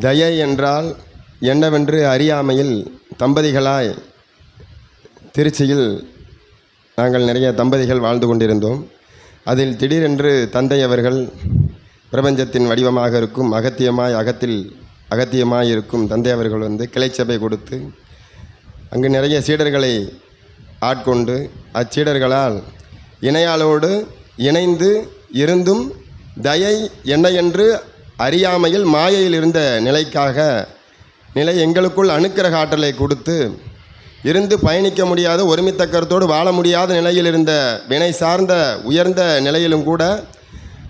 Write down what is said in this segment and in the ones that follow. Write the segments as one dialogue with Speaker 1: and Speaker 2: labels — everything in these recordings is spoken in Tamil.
Speaker 1: தயை என்றால் என்னவென்று அறியாமையில் தம்பதிகளாய் திருச்சியில் நாங்கள் நிறைய தம்பதிகள் வாழ்ந்து கொண்டிருந்தோம். அதில் திடீரென்று தந்தை அவர்கள் பிரபஞ்சத்தின் வடிவமாக இருக்கும் அகத்தியமாய் அகத்தில் அகத்தியமாய் இருக்கும் தந்தை அவர்கள் வந்து கிளைச்சபை கொடுத்து அங்கு நிறைய சீடர்களை ஆட்கொண்டு அச்சீடர்களால் இணையாளோடு இணைந்து இருந்தும் தயை என்ன என்று அறியாமையில் மாயையில் இருந்த நிலைக்காக நிலை எங்களுக்குள் அணுக்கிரக ஆற்றலை கொடுத்து இருந்து பயணிக்க முடியாத ஒருமித்த கருத்தோடு வாழ முடியாத நிலையில் இருந்த வினை சார்ந்த உயர்ந்த நிலையிலும் கூட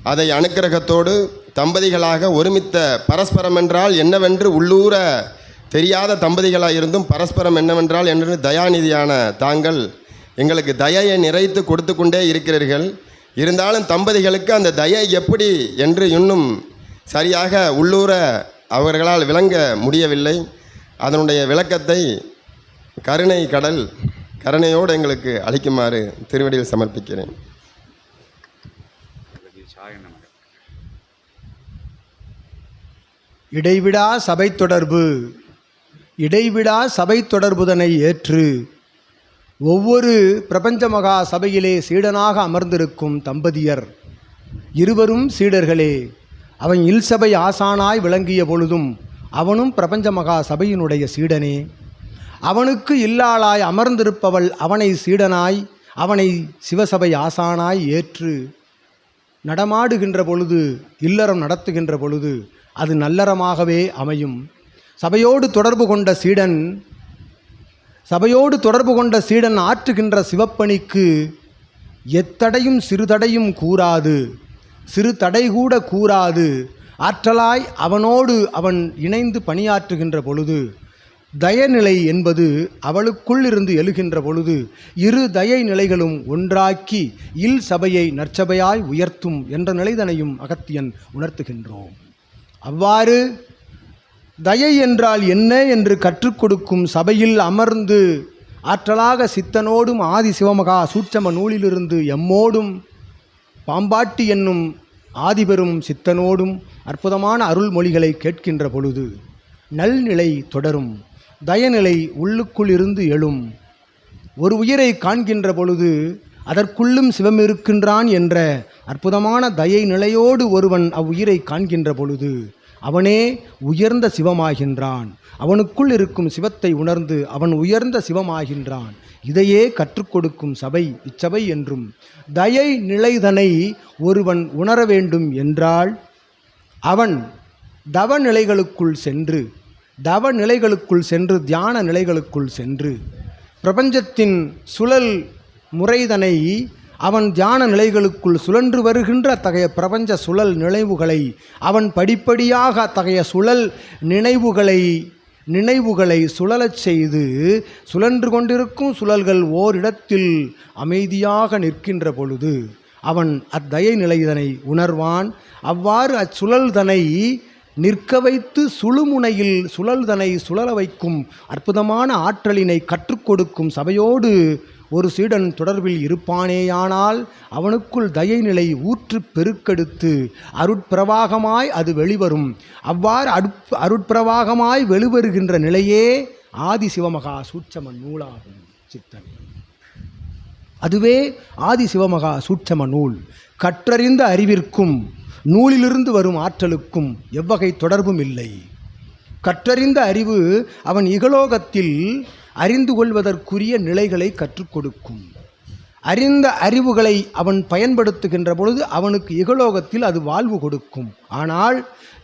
Speaker 1: அதை அனுக்கிரகத்தோடு தம்பதிகளாக ஒருமித்த பரஸ்பரம் என்றால் என்னவென்று உள்ளூர தெரியாத தம்பதிகளாக இருந்தும் பரஸ்பரம் என்னவென்றால் என்று தயாநிதியான தாங்கள் எங்களுக்கு தயையை நிறைத்து கொடுத்து கொண்டே இருக்கிறீர்கள். இருந்தாலும் தம்பதிகளுக்கு அந்த தயை எப்படி என்று இன்னும் சரியாக உள்ளூர அவர்களால் விளங்க முடியவில்லை. அதனுடைய விளக்கத்தை கருணை கடல் கருணையோடு எங்களுக்கு அளிக்குமாறு திருவடியில் சமர்ப்பிக்கிறேன்.
Speaker 2: இடைவிடா சபை தொடர்பு இடைவிடா சபை தொடர்புதனை ஏற்று ஒவ்வொரு பிரபஞ்ச மகா சபையிலே சீடனாக அமர்ந்திருக்கும் தம்பதியர் இருவரும் சீடர்களே அவன் இல்சபை ஆசானாய் விளங்கிய பொழுதும் அவனும் பிரபஞ்ச மகா சபையினுடைய சீடனே. அவனுக்கு இல்லாளாய் அமர்ந்திருப்பவள் அவனை சீடனாய் அவனை சிவசபை ஆசானாய் ஏற்று. நடமாடுகின்ற பொழுது இல்லறம் நடத்துகின்ற பொழுது அது நல்லறமாகவே அமையும். சபையோடு தொடர்பு கொண்ட சீடன் சபையோடு தொடர்பு கொண்ட சீடன் ஆற்றுகின்ற சிவப்பணிக்கு எத்தடையும் சிறுதடையும் கூறாது. சிறு தடை கூட கூறாது. ஆற்றலாய் அவனோடு அவன் இணைந்து பணியாற்றுகின்ற பொழுது தயநிலை என்பது அவளுக்குள் இருந்து எழுகின்ற பொழுது இரு தயை நிலைகளும் ஒன்றாக்கி இல் சபையை நற்சபையாய் உயர்த்தும் என்ற நிலைதனையும் அகத்தியன் உணர்த்துகின்றோம். அவ்வாறு தயை என்றால் என்ன என்று கற்றுக் கொடுக்கும் சபையில் அமர்ந்து ஆற்றலாக சித்தனோடும் ஆதி சிவமகா சூட்சம நூலிலிருந்து எம்மோடும் பாம்பாட்டி என்னும் ஆதிபெரும் சித்தனோடும் அற்புதமான அருள்மொழிகளை கேட்கின்ற பொழுது நல்நிலை தொடரும் தயநிலை உள்ளுக்குள் இருந்து எழும். ஒரு உயிரை காண்கின்ற பொழுது அதற்குள்ளும் சிவம் இருக்கின்றான் என்ற அற்புதமான தயை நிலையோடு ஒருவன் அவ்வுயிரை காண்கின்ற பொழுது அவனே உயர்ந்த சிவமாகின்றான். அவனுக்குள் இருக்கும் சிவத்தை உணர்ந்து அவன் உயர்ந்த சிவமாகின்றான். இதையே கற்றுக் கொடுக்கும் சபை இச்சபை என்றும் தயை நிலைதனை ஒருவன் உணர வேண்டும் என்றால் அவன் தவ நிலைகளுக்குள் சென்று தவ நிலைகளுக்குள் சென்று தியான நிலைகளுக்குள் சென்று பிரபஞ்சத்தின் சுழல் முறைதனை அவன் தியான நிலைகளுக்குள் சுழன்று வருகின்ற அத்தகைய பிரபஞ்ச சுழல் நினைவுகளை அவன் படிப்படியாக அத்தகைய சுழல் நினைவுகளை நினைவுகளை சுழலச் செய்து சுழன்று கொண்டிருக்கும் சுழல்கள் ஓரிடத்தில் அமைதியாக நிற்கின்ற பொழுது அவன் அத்தய நிலைதனை உணர்வான். அவ்வாறு அச்சுழல்தனை நிற்க வைத்து சுழுமுனையில் சுழல்தனை சுழல வைக்கும் அற்புதமான ஆற்றலினை கற்றுக் கொடுக்கும் சபையோடு ஒரு சீடன் தொடர்பில் இருப்பானேயானால் அவனுக்குள் தயை நிலை ஊற்று பெருக்கெடுத்து அருட்பிரவாகமாய் அது வெளிவரும். அவ்வாறு அடுப் அருட்பிரவாகமாய் வெளிவருகின்ற நிலையே ஆதி சிவமகா சூட்சம நூலாகும் சித்தன். அதுவே ஆதி சிவமகா சூட்சம நூல். கற்றறிந்த அறிவிற்கும் நூலிலிருந்து வரும் ஆற்றலுக்கும் எவ்வகை தொடர்பும் இல்லை. கற்றறிந்த அறிவு அவன் இகலோகத்தில் அறிந்து கொள்வதற்குரிய நிலைகளை கற்றுக் கொடுக்கும். அறிந்த அறிவுகளை அவன் பயன்படுத்துகின்ற பொழுது அவனுக்கு இகலோகத்தில் அது வாழ்வு கொடுக்கும். ஆனால்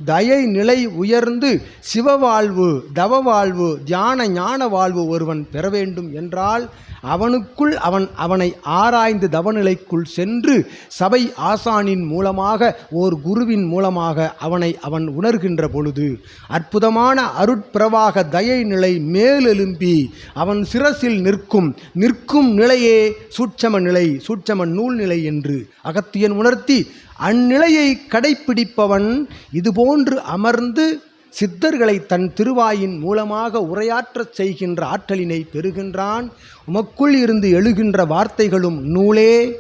Speaker 2: தயை நிலை உயர்ந்து சிவ வாழ்வு தவ வாழ்வு தியான ஞான வாழ்வு ஒருவன் பெற வேண்டும் என்றால் அவனுக்குள் அவன் அவனை ஆராய்ந்து தவநிலைக்குள் சென்று சபை ஆசானின் மூலமாக ஓர் குருவின் மூலமாக அவனை அவன் உணர்கின்ற பொழுது அற்புதமான அருட்பிரவாக தயை நிலை மேலெலும்பி அவன் சிரசில் நிற்கும் நிற்கும் நிலையே சூட்சம் நிலை சூட்சம நூல் நிலை என்று அகத்தியன் உணர்த்தி அந்நிலையை கடைப்பிடிப்பவன் இதுபோன்று அமர்ந்து சித்தர்களை தன் திருவாயின் மூலமாக உரையாற்றச் செய்கின்ற ஆற்றலினை பெறுகின்றான். உமக்குள் இருந்து எழுகின்ற வார்த்தைகளும் நூலே.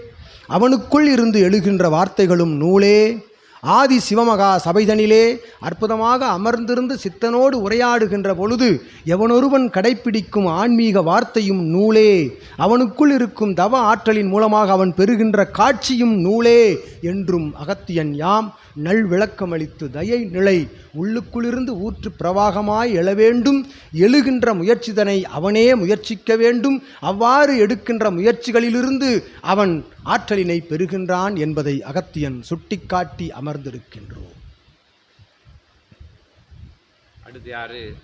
Speaker 2: அவனுக்குள் இருந்து எழுகின்ற வார்த்தைகளும் நூலே. ஆதி சிவமகா சபைதனிலே அற்புதமாக அமர்ந்திருந்து சித்தனோடு உரையாடுகின்ற பொழுது எவனொருவன் கடைப்பிடிக்கும் ஆன்மீக வார்த்தையும் நூலே. அவனுக்குள் இருக்கும் தவ ஆற்றலின் மூலமாக அவன் பெறுகின்ற காட்சியும் நூலே என்றும் அகத்தியன் யாம் நல் விளக்கமளித்து தயை நிலை. உள்ளுக்குள்ளிருந்து ஊற்று பிரவாகமாய் எழ வேண்டும். எழுகின்ற முயற்சிதனை அவனே முயற்சிக்க வேண்டும். அவ்வாறு எடுக்கின்ற முயற்சிகளிலிருந்து அவன் ஆற்றலினை பெறுகின்றான் என்பதை அகத்தியன் சுட்டிக்காட்டி அமர்ந்திருக்கின்றோம்.
Speaker 3: அடுத்து யாரு?